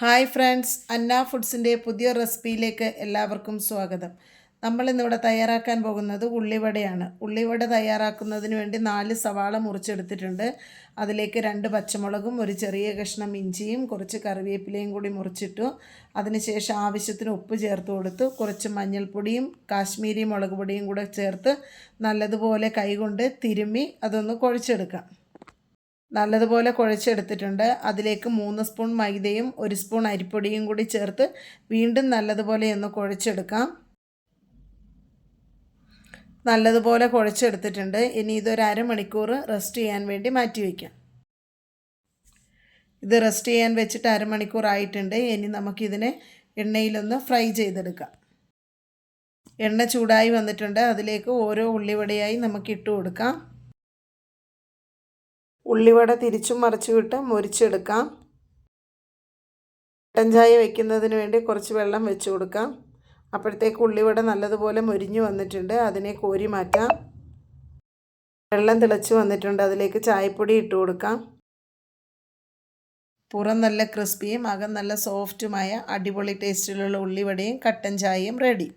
Hi friends അന്ന ഫുഡ്സിന്റെ പുതിയ റെസിപ്പിയിലേക്ക് എല്ലാവർക്കും സ്വാഗതം. നമ്മൾ ഇന്നിവിടെ തയ്യാറാക്കാൻ പോകുന്നത് ഉള്ളിവടയാണ്. ഉള്ളിവട തയ്യാറാക്കുന്നതിന് വേണ്ടി നാല് സവാള മുറിച്ചെടുത്തിട്ടുണ്ട്. അതിലേക്ക് രണ്ട് പച്ചമുളകും ഒരു ചെറിയ കഷ്ണം ഇഞ്ചിയും കുറച്ച് കറിവേപ്പിലയും കൂടി മുറിച്ചിട്ടു. അതിനുശേഷം ആവശ്യത്തിന് ഉപ്പ് ചേർത്ത് കൊടുത്തു. കുറച്ച് മഞ്ഞൾപ്പൊടിയും കാശ്മീരി മുളക് പൊടിയും കൂടെ ചേർത്ത് നല്ലതുപോലെ കൈകൊണ്ട് തിരുമ്മി അതൊന്ന് കുഴച്ചെടുക്കാം. നല്ലതുപോലെ കുഴച്ചെടുത്തിട്ടുണ്ട്. അതിലേക്ക് മൂന്ന് സ്പൂൺ മൈദയും ഒരു സ്പൂൺ അരിപ്പൊടിയും കൂടി ചേർത്ത് വീണ്ടും നല്ലതുപോലെ ഒന്ന് കുഴച്ചെടുക്കാം. നല്ലതുപോലെ കുഴച്ചെടുത്തിട്ടുണ്ട്. ഇനി ഇതൊരു അരമണിക്കൂർ റെസ്റ്റ് ചെയ്യാൻ വേണ്ടി മാറ്റി വയ്ക്കാം. ഇത് റെസ്റ്റ് ചെയ്യാൻ വെച്ചിട്ട് അരമണിക്കൂർ ആയിട്ടുണ്ട്. ഇനി നമുക്കിതിനെ എണ്ണയിലൊന്ന് ഫ്രൈ ചെയ്തെടുക്കാം. എണ്ണ ചൂടായി വന്നിട്ടുണ്ട്. അതിലേക്ക് ഓരോ ഉള്ളിവടയായി നമുക്ക് ഇട്ട് കൊടുക്കാം. ഉള്ളിവട തിരിച്ചും മറിച്ചു വിട്ട് മുരിച്ചെടുക്കാം. കട്ടൻ ചായ വയ്ക്കുന്നതിന് വേണ്ടി കുറച്ച് വെള്ളം വെച്ച് കൊടുക്കാം. അപ്പോഴത്തേക്ക് ഉള്ളിവട നല്ലതുപോലെ മുരിഞ്ഞു വന്നിട്ടുണ്ട്. അതിനെ കോരി മാറ്റാം. വെള്ളം തിളച്ച് വന്നിട്ടുണ്ട്. അതിലേക്ക് ചായപ്പൊടി ഇട്ട് കൊടുക്കാം. പുറം നല്ല ക്രിസ്പിയും അകം നല്ല സോഫ്റ്റുമായ അടിപൊളി ടേസ്റ്റിലുള്ള ഉള്ളിവടയും കട്ടൻ ചായയും റെഡി